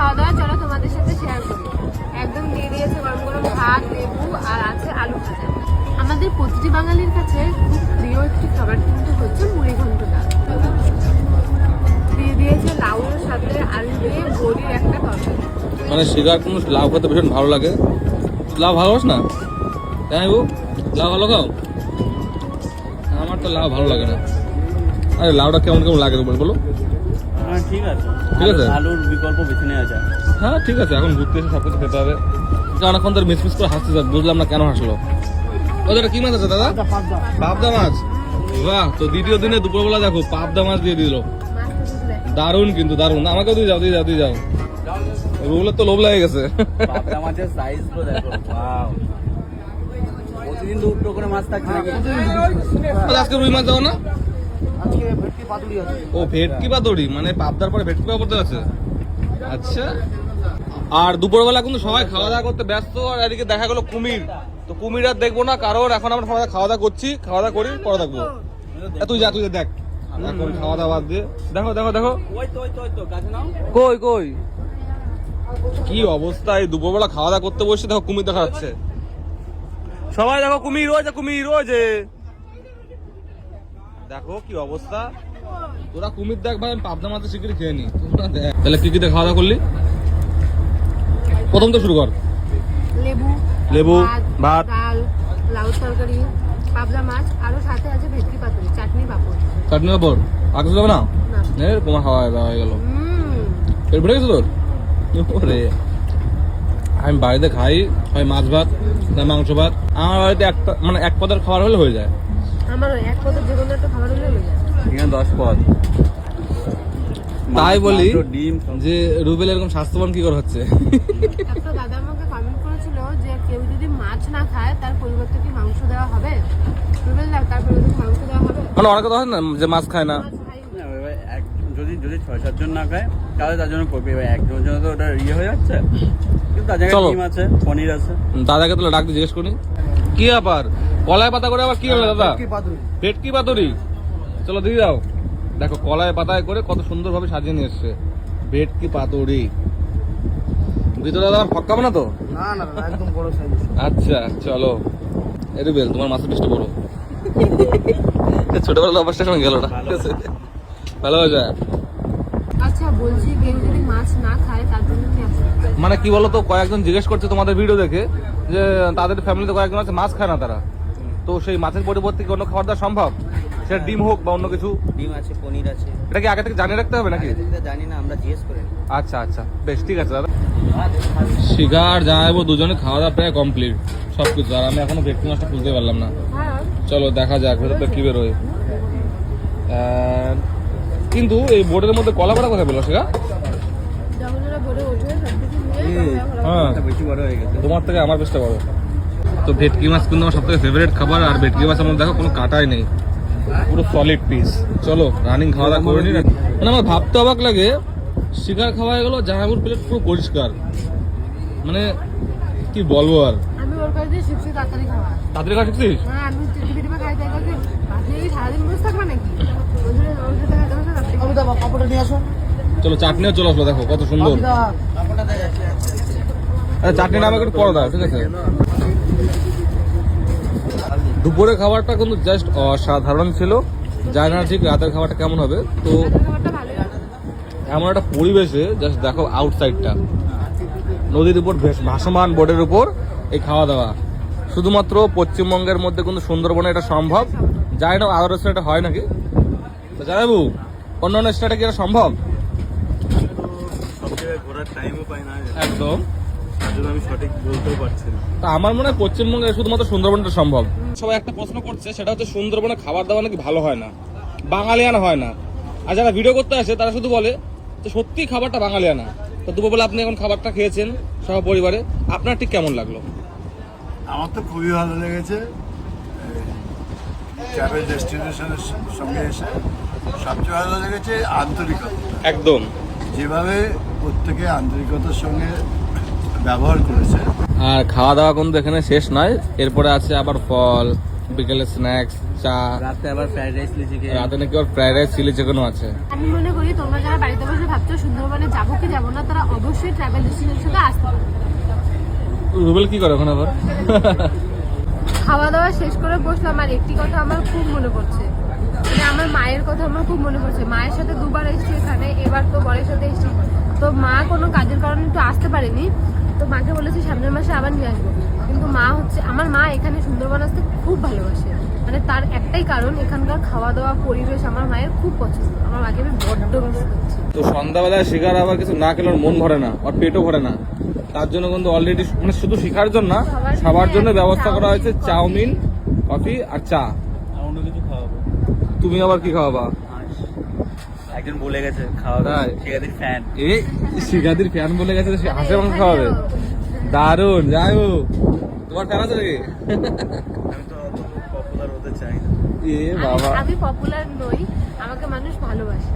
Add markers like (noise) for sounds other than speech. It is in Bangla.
খাওয়া দাওয়া, চলো তোমাদের সাথে শেয়ার করি। একদম দিয়ে দিয়েছে গরম গরম ভাত, লেবু আর আছে আলু ভাজা। আমাদের প্রতিটি বাঙালির কাছে খুব প্রিয় একটি খাবার কিন্তু হচ্ছে মুড়ি ঘন্টটা দিয়ে দিয়েছে লাউয়ের সাথে আলু দিয়ে বড়ির একটা তরকারি। মানে শিকার কোনো লাউ খেতে ভীষণ ভালো লাগে। লাউ ভালোবাস না? তাই বউ লাউ ভালো খাও? আমার তো লাউ ভালো লাগে না। আরে লাউটা কেমন কেমন লাগে বলো। হ্যাঁ ঠিক আছে। ঠিক আছে? আলুর বিকল্প বেছে নেওয়া যায়। হ্যাঁ ঠিক আছে এখন ঘুরতে এসে সব কিছু খেতে হবে। এখন তোর মিসমিস করে হাসতে যাক বুঝলাম না কেন হাসলো। ওদের কি মাছ আছে দাদা? পাবদা মাছ? বাহ তো দ্বিতীয় দিনে দুপুরবেলা দেখো পাবদা মাছ দিয়ে দিল। দারুণ কিন্তু দারুণ। আমাকেও দিয়ে যাও দিয়ে যাও দিয়ে যাও। রুগুলোর তো লোভ লাগে গেছে। পাবদা মাছের সাইজ তো দেখো ওয়াও প্রতিদিন দুটো করে মাছ থাকছে নাকি আজকে রুই মাছ যাও না? ও ভেটকি পাতুরি মানে পাবদার পরে ভেটকি পাপড়তে আছে? আচ্ছা। আর দুপুরবেলা কিন্তু সবাই খাওয়া দাওয়া করতে ব্যস্ত আর এদিকে দেখা গেলো কুমির। তো কুমির আর দেখব না কারণ এখন আমরা সবাই খাওয়া দাওয়া করছি। খাওয়া দাওয়া করি পরে দেখব। তুই যা তুই দেখ। এখন খাওয়া দাওয়া দিয়ে। দেখো দেখো দেখো। কই কই? কি অবস্থা এই দুপুরবেলা খাওয়া দাওয়া করতে বসে? দেখো কুমির দেখা যাচ্ছে। সবাই দেখো কুমির রয়েছে কুমির রয়েছে দেখো কি অবস্থা। তোরা কুমির দেখ ভাই আমি পাবনা মাছের শিগগিরি খেয়ে নি। তোরা দেখ। তাহলে কি কি দিয়ে খাওয়া দাওয়া করলি? প্রথম তো শুরু কর। লেবু লেবু, ভাত। ডাল লাউ তরকারি পাবদা মাছ আরও সাথে আছে ভেটকি পাতুরি চাটনি পাপড়। আর কিছু না? এর তোমার খাওয়া দাওয়া হয়ে গেল। পেট ভরে গেছে তোর? ওরে। আমি বাড়িতে খাই হয় মাছ ভাত মাংস ভাত। আমার বাড়িতে একটা মানে এক পদের খাবার হলে হয়ে যায়। আমারও এক পদের যে কোনো একটা খাবার হলে এখানে দশ পদ। তাই বলি যে রুবেল এরকম স্বাস্থ্যবান কি করে হচ্ছে? একটা দাদা আমাকে কমেন্ট করেছিল যে কেউ যদি মাছ না খায় তার পরিবর্তে কি মাংস দেওয়া হবে? রুবেল দা তার পরিবর্তে মাংস দেওয়া হবে? মানে অনেক কথা হয় না যে মাছ খায় না? যদি যদি ছয় সাতজন না খায় তাহলে তার জন্য করবে এবার একজনের জন্য তো ওটা ইয়ে হয়ে যাচ্ছে। কিন্তু তার জায়গায় ডিম আছে পনির আছে। দাদাকে তাহলে ডাক জিজ্ঞেস করি। কি ব্যাপার? কলায় পাতা করে আবার কি হলো দাদা? ভেটকি পাতুরি। চলো দিয়ে দাও। দেখো কলায় পাতায় করে কত সুন্দর ভাবে সাজিয়ে নিয়ে এসছে। ভেটকি পাতুরি। ভিতরে দাদা ফক্কা না তো? না না একদম বড় সাইজ আচ্ছা চলো। এ রুবেল তোমার মাছের পিসটা বড় (laughs) ছোটবেলা অবস্থা কেমন গেল না ঠিক আছে? ভালো হয়ে যায় আচ্ছা বলছি কেউ যদি মাছ না খায় তার জন্য কি মানে কি বলতো কয়েকজন জিজ্ঞেস করছে তোমাদের ভিডিও দেখে যে তাদের ফ্যামিলিতে কয়েকজন আছে মাছ খায় না তারা। তো সেই মাছের পরিবর্তে কি অন্য খাবার দেওয়া সম্ভব? সেটা ডিম হোক বা অন্য কিছু? ডিম আছে পনির আছে। এটা কি আগে থেকে জানিয়ে রাখতে হবে নাকি? জানি না আমরা জিজ্ঞেস করে আচ্ছা আচ্ছা। বেশ ঠিক আছে দাদা। শিকার জানাব দুজনে খাওয়া দাওয়া প্রায় কমপ্লিট। সব কিছু আর আমি এখনও ভেটকি মাছটা খুঁজতে পারলাম না। হ্যাঁ চলো দেখা যাক ভেতরটা কি বেরোয়। কিন্তু এই বোর্ডের মধ্যে কলা কিছু নিয়ে তারপরে ওরা- হ্যাঁ। বেশি বড় হয়ে গেছে। তোমার থেকে আমার বেশটা বড়। তো ভেটকি মাছ কিন্তু আমার সবথেকে ফেভারিট খাবার আর ভেটকি মাছ আমার দেখো কোনো কাটাই নেই। পুরো সলিড পিস চলো রানিং খাওয়া দাওয়া করে নি। মানে আমার ভাবতে অবাক লাগে শিকার খাওয়া হয়ে গেলো জাহাঙ্গুর প্লেট পুরো পরিষ্কার। মানে কি বলব আর? আমি ওর কাছে দিয়ে শিখছি তাড়াতাড়ি খাওয়া। শিখছিস হ্যাঁ চলো চাটনিও চলে আসলো দেখো কত সুন্দর। আচ্ছা চাটনিটা একটু দাও ঠিক আছে? দুপুরে খাবারটা কিন্তু জাস্ট অসাধারণ ছিল। জানি না ঠিক রাতের খাবারটা কেমন হবে। তো। এমন একটা পরিবেশে জাস্ট দেখো আউটসাইডটা নদীর উপর ভেস- ভাসমান বোর্ডের উপর এই খাওয়া দাওয়া শুধুমাত্র পশ্চিমবঙ্গের মধ্যে কিন্তু সুন্দরবনে এটা সম্ভব। যাই না আদার স্টেটে হয় নাকি। তো জানাবু অন্য অন্য স্টেটে কি এটা সম্ভব? একদম। আমি সঠিক বলতেও পারছি না। তা আমার মনে হয় পশ্চিমবঙ্গে শুধুমাত্র সুন্দরবনটা সম্ভব। সবাই একটা প্রশ্ন করছে সেটা হচ্ছে সুন্দরবনে খাবার দাবার নাকি ভালো হয় না? বাঙালিয়ানা হয় না। আর যারা ভিডিও করতে আসে তারা শুধু বলে যে সত্যি খাবারটা বাঙালিয়ানা তো দুপুরবেলা আপনি এখন খাবারটা খেয়েছেন সহ পরিবারে আপনার ঠিক কেমন লাগল? আমার তো খুবই ভালো লেগেছে। ট্রাভেল ডেস্টিনেশনের সঙ্গে এসে সবচেয়ে ভালো লেগেছে আন্তরিকতা। একদম। যেভাবে প্রত্যেকে আন্তরিকতার সঙ্গে ব্যবহার করেছে। আর খাওয়া দাওয়া কিন্তু এখানে শেষ নয়। এরপরে আছে আবার ফল বিকেলে স্ন্যাক্স চা। রাতে আবার ফ্রাইড রাইস চিলি চিকেন রাতে নাকি ওর ফ্রাইড রাইস চিলি চিকেনও আছে। আমি মনে করি তোমরা যারা বাড়িতে বসে ভাবছ সুন্দরবনে যাব কি যাব না তারা অবশ্যই ট্রাভেল এজেন্সির সাথে আসতে পারে। রুবেল কি করে এখন আবার? খাওয়া দাওয়া শেষ করে বসলাম আর একটি কথা আমার খুব মনে পড়ছে। মানে আমার মায়ের কথা আমার খুব মনে পড়ছে। মায়ের সাথে দুবার এসেছি এখানে এবার তো বরের সাথে এসেছি। তো মা কোনো কাজের কারণে একটু আসতে পারেনি। তো মাকে বলেছি সামনের মাসে আবার নিয়ে আসব। কিন্তু মা হচ্ছে আমার মা এখানে সুন্দরবন আসতে খুব ভালোবাসে। মানে তার একটাই কারণ এখানকার খাওয়া দাওয়া পরিবেশ আমার মায়ের খুব পছন্দ। আমার মাকে আমি বড্ড মিস করছি। তো সন্ধ্যাবেলায় শিকার আবার কিছু না খেলে মন ভরে না আর পেটও ভরে না। তার জন্য কিন্তু অলরেডি মানে শুধু শিখার জন্য না সবার সবার জন্য ব্যবস্থা করা হয়েছে চাউমিন, চাউমিন কফি আর চা। অন্য কিছু খাওয়াবো। তুমি আবার কি খাওয়াবা? একজন বলে গেছে খাওয়াবে। শিকাদির ঠিকাদির ফ্যান এই শিকাদির ফ্যান বলে গেছে সে হাসে মাংস খাওয়াবে। দারুণ যাই হোক। তোমার ফ্যান আছে নাকি? আমি তো অত পপুলার হতে চাই না। এ বাবা। আমি পপুলার নই আমাকে মানুষ ভালোবাসে।